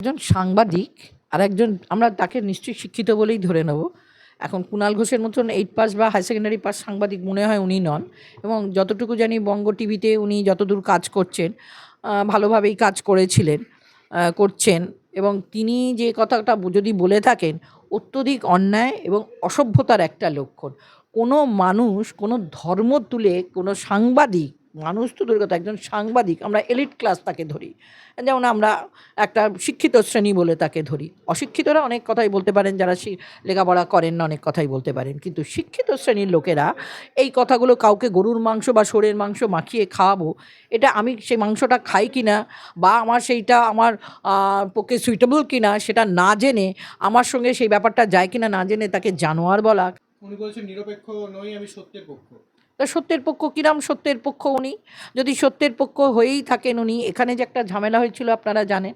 একজন সাংবাদিক আর একজন, আমরা তাকে নিশ্চয়ই শিক্ষিত বলেই ধরে নেব। এখন কুণাল ঘোষের মতন এইট পাস বা হাই সেকেন্ডারি পাস সাংবাদিক মনে হয় উনি নন এবং যতটুকু জানি বঙ্গ টিভিতে উনি যতদূর কাজ করছেন ভালোভাবেই কাজ করেছিলেন করছেন এবং তিনি যে কথাটা যদি বলে থাকেন, অত্যধিক অন্যায় এবং অসভ্যতার একটা লক্ষণ। কোনো মানুষ কোনো ধর্ম তুলে কোনো সাংবাদিক মানুষ তো কথা, একজন সাংবাদিক, আমরা এলিট ক্লাস তাকে ধরি। যেমন আমরা একটা শিক্ষিত শ্রেণি বলে তাকে ধরি। অশিক্ষিতরা অনেক কথাই বলতে পারেন, যারা লেখাপড়া করেন না, অনেক কথাই বলতে পারেন। কিন্তু শিক্ষিত শ্রেণির লোকেরা এই কথাগুলো কাউকে গরুর মাংস বা সোরের মাংস মাখিয়ে খাওয়াবো, এটা আমি সেই মাংসটা খাই কি না বা আমার সেইটা আমার পক্ষে সুইটেবল কি না সেটা না জেনে আমার সঙ্গে সেই ব্যাপারটা যায় কি না না জেনে তাকে জানোয়ার বলা। উনি বলছেন, নিরপেক্ষ নই, আমি সত্যের পক্ষ। তা সত্যের পক্ষ কিরাম সত্যের পক্ষ উনি। যদি সত্যের পক্ষ হয়েই থাকেন উনি এখানে যে একটা ঝামেলা হয়েছিল আপনারা জানেন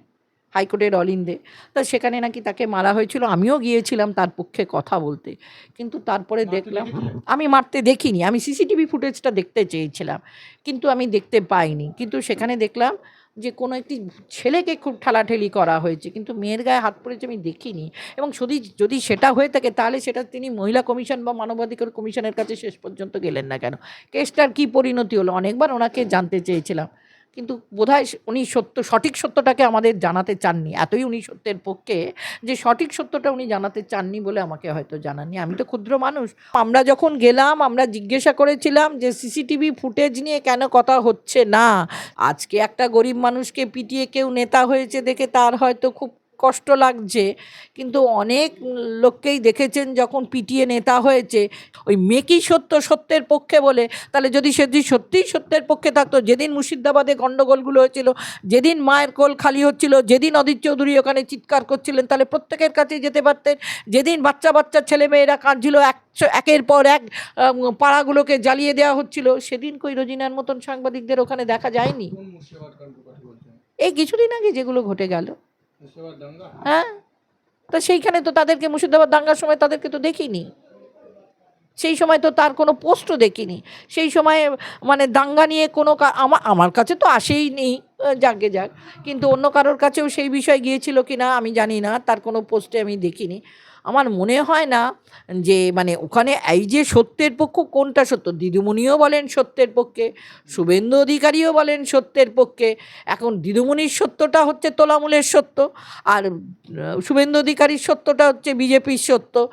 হাইকোর্টের অলিন্দে তা সেখানে নাকি তাকে মারা হয়েছিল আমিও গিয়েছিলাম তার পক্ষে কথা বলতে। কিন্তু তারপরে দেখলাম আমি মারতে দেখিনি আমি সিসিটিভি ফুটেজটা দেখতে চেয়েছিলাম কিন্তু আমি দেখতে পাইনি। কিন্তু সেখানে দেখলাম যে কোনো একটি ছেলেকে খুব ঠেলাঠেলি করা হয়েছে, কিন্তু মেয়ের গায়ে হাত পড়েছে আমি দেখিনি। এবং যদি যদি সেটা হয়ে থাকে, তাহলে সেটা তিনি মহিলা কমিশন বা মানবাধিকার কমিশনের কাছে শেষ পর্যন্ত গেলেন না কেন? কেসটার কী পরিণতি হলো? অনেকবার ওনাকে জানতে চেয়েছিলাম। কিন্তু বোধহয় উনি সত্য, সঠিক সত্যটাকে আমাদের জানাতে চাননি। এতই উনি সত্যের পক্ষে যে সঠিক সত্যটা উনি জানাতে চাননি বলে আমাকে হয়তো জানাননি। আমি তো ক্ষুদ্র মানুষ। আমরা যখন গেলাম, আমরা জিজ্ঞাসা করেছিলাম যে সিসিটিভি ফুটেজ নিয়ে কেন কথা হচ্ছে না? আজকে একটা গরিব মানুষকে পিটিয়ে কেউ নেতা হয়েছে দেখে তার হয়তো খুব কষ্ট লাগছে কিন্তু অনেক লোককেই দেখেছেন যখন পিটিয়ে নেতা হয়েছে ওই মেকি সত্য সত্যের পক্ষে বলে তাহলে যদি সেটি সত্যিই সত্যের পক্ষে থাকতো যেদিন মুর্শিদাবাদে গণ্ডগোলগুলো হয়েছিল যেদিন মায়ের কোল খালি হচ্ছিল যেদিন অদিত চৌধুরী ওখানে চিৎকার করছিলেন তাহলে প্রত্যেকের কাছেই যেতে পারতেন যেদিন বাচ্চা বাচ্চা ছেলেমেয়েরা কাঁদছিল একশো একের পর এক পাড়াগুলোকে জ্বালিয়ে দেওয়া হচ্ছিল সেদিন কই রোজিনার মতন সাংবাদিকদের ওখানে দেখা যায়নি? এই কিছুদিন আগে যেগুলো ঘটে গেল। হ্যাঁ? তা সেইখানে তো তাদেরকে মুর্শিদাবাদ দাঙ্গার সময় তাদেরকে তো দেখিনি। সেই সময় তো তার কোনো পোস্টও দেখিনি। সেই সময় মানে দাঙ্গা নিয়ে কোনো আমার আমার কাছে তো আসেই নেই যাকে যাক। কিন্তু অন্য কারোর কাছেও সেই বিষয় গিয়েছিল কি না আমি জানি না, তার কোনো পোস্টে আমি দেখিনি। আমার মনে হয় না যে মানে ওখানে এই যে সত্যের পক্ষ, কোনটা সত্য? দিদুমণিও বলেন সত্যের পক্ষে, শুভেন্দু অধিকারীও বলেন সত্যের পক্ষে। এখন দিদুমণির সত্যটা হচ্ছে তোলামূলের সত্য আর শুভেন্দু অধিকারীর সত্যটা হচ্ছে বিজেপির সত্য।